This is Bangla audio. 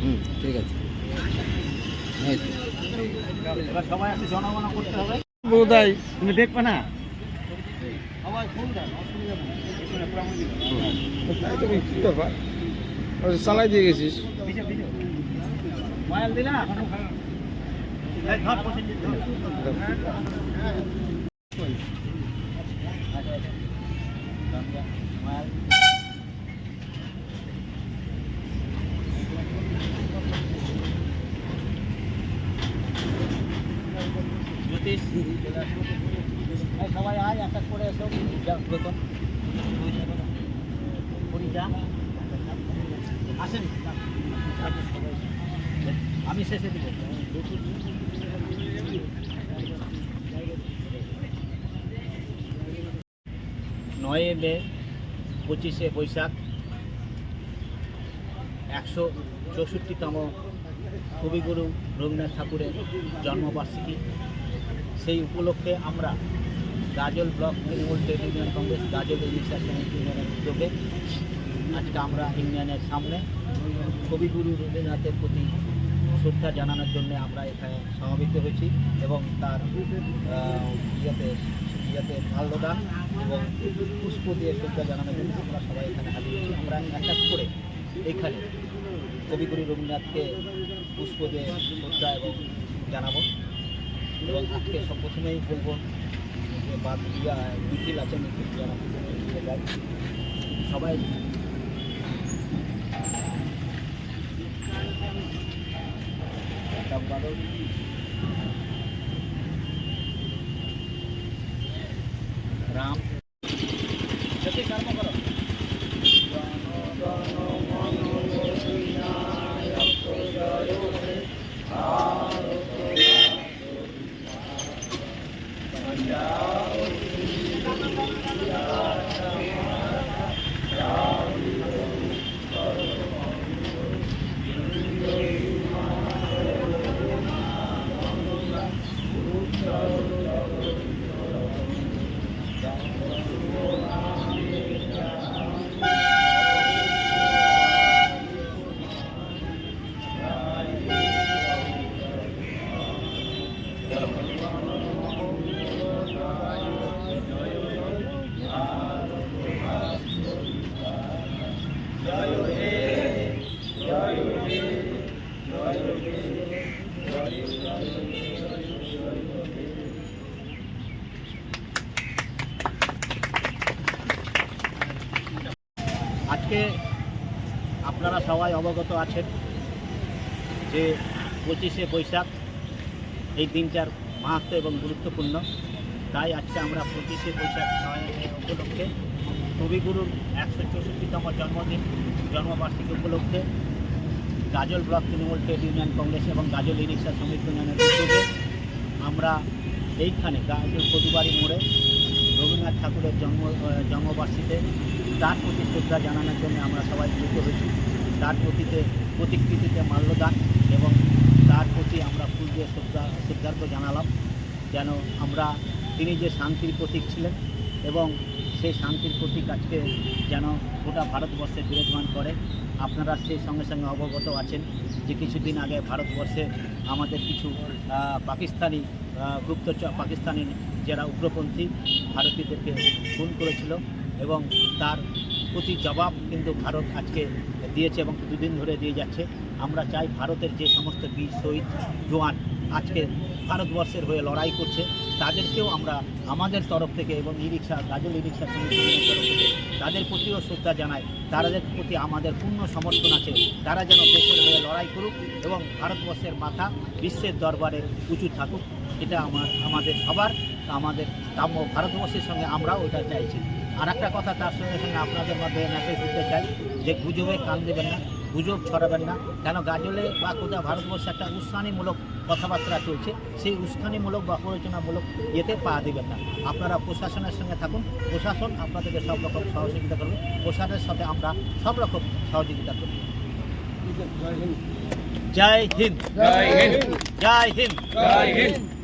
হুম ঠিক আছে। বোধহয়। তুমি দেখবে না? সবাই ফুল দেন অসুবিধা নেই। এখানে পুরানো দিকে। তাই তো কি ব্যাপার? ওই চালাই দিয়ে গেছিস। ময়াল দিলে। ময়াল। সবাই আয় এক এক করে এসো। বেতন। আসেন। আমি শেষে দিব। নয় মে পঁচিশে বৈশাখ একশো চৌষট্টিতম কবিগুরু রবীন্দ্রনাথ ঠাকুরের জন্মবার্ষিকী। সেই উপলক্ষে আমরা Gajol block Trinamool trade union Congress Gajol university সমিতি ইউনিয়নের উদ্যোগে আজকে আমরা ইউনিয়নের সামনে কবিগুরু রবীন্দ্রনাথের প্রতি শ্রদ্ধা জানানোর জন্য আমরা এখানে সমাবেত হয়েছি এবং তার ইয়েতে ইয়েতে মাল্যদান এবং পুষ্প দিয়ে শ্রদ্ধা জানানোর জন্য আমরা সবাই এখানে হাজির হয়েছি। আমরা এক এক করে এখানে কবিগুরু রবীন্দ্রনাথকে পুষ্প দিয়ে শ্রদ্ধা এবং জানাব। এবং আজকে সব প্রথমেই বলব যে বাদ ইয়া মিছিল আছে মিছিল যারা মিছিলে যায় সবাই তারপরে রাম আজকে আপনারা সবাই অবগত আছেন যে পঁচিশে বৈশাখ এই দিনটার মাহাত্ম এবং গুরুত্বপূর্ণ। তাই আজকে আমরা পঁচিশে বৈশাখ উপলক্ষে কবিগুরুর একশো চৌষট্টিতম জন্মদিন, জন্মবার্ষিকী উপলক্ষে Gajol block Trinamool trade union Congress এবং গাজল ই রিক্সা শ্রমিক ইউনিয়নের উদ্যোগে আমরা এইখানে গাজল প্রতিবারী মোড়ে রবীন্দ্রনাথ ঠাকুরের জন্ম জন্মবার্ষিকীতে তার প্রতি শ্রদ্ধা জানানোর জন্য আমরা সবাই মিলিত হয়েছি। তার প্রতিতে, প্রতিকৃতিতে মাল্যদান এবং তার প্রতি আমরা ফুল দিয়ে শ্রদ্ধা, শ্রদ্ধার্ঘ্য জানালাম। যেন আমরা, তিনি যে শান্তির প্রতীক ছিলেন এবং সেই শান্তির প্রতীক আজকে যেন গোটা ভারতবর্ষে বিরাজমান করে, আপনারা সেই সঙ্গে সঙ্গে অবগত আছেন যে কিছুদিন আগে ভারতবর্ষে আমাদের কিছু পাকিস্তানি গুপ্তচর, পাকিস্তানি যারা উগ্রপন্থী ভারতীয়দেরকে খুন করেছিল এবং তার প্রতি জবাব কিন্তু ভারত আজকে দিয়েছে এবং দুদিন ধরে দিয়ে যাচ্ছে। আমরা চাই ভারতের যে সমস্ত বীর, শহীদ জোয়ান আজকে ভারতবর্ষের হয়ে লড়াই করছে, তাদেরকেও আমরা আমাদের তরফ থেকে এবং ই রিক্সা গাজল ই রিক্সা তরফ থেকে তাদের প্রতিও শ্রদ্ধা জানাই। তাদের প্রতি আমাদের পূর্ণ সমর্থন আছে, তারা যেন দেশের হয়ে লড়াই করুক এবং ভারতবর্ষের মাথা বিশ্বের দরবারে উঁচু থাকুক, এটা আমার, আমাদের সবার আমাদের কাম্য ভারতবর্ষের সঙ্গে আমরা ওটা চাইছি। আর একটা কথা তার সঙ্গে সঙ্গে আপনাদের মধ্যে মেসেজ দিতে চাই যে গুজবে কান দেবেন না গুজব ছড়াবেন না কেন গাজলে বা কোথাও ভারতবর্ষে একটা উস্কানিমূলক কথাবার্তা চলছে সেই উস্কানিমূলক বা প্রয়োজনামূলক ইয়েতে পা দেবেন না। আপনারা প্রশাসনের সঙ্গে থাকুন প্রশাসন আপনাদেরকে সব রকম সহযোগিতা করবে প্রশাসনের সাথে আমরা সব রকম সহযোগিতা করব। জয় হিন্দ। জয় হিন্দ। জয় হিন্দ। জয় হিন্দ।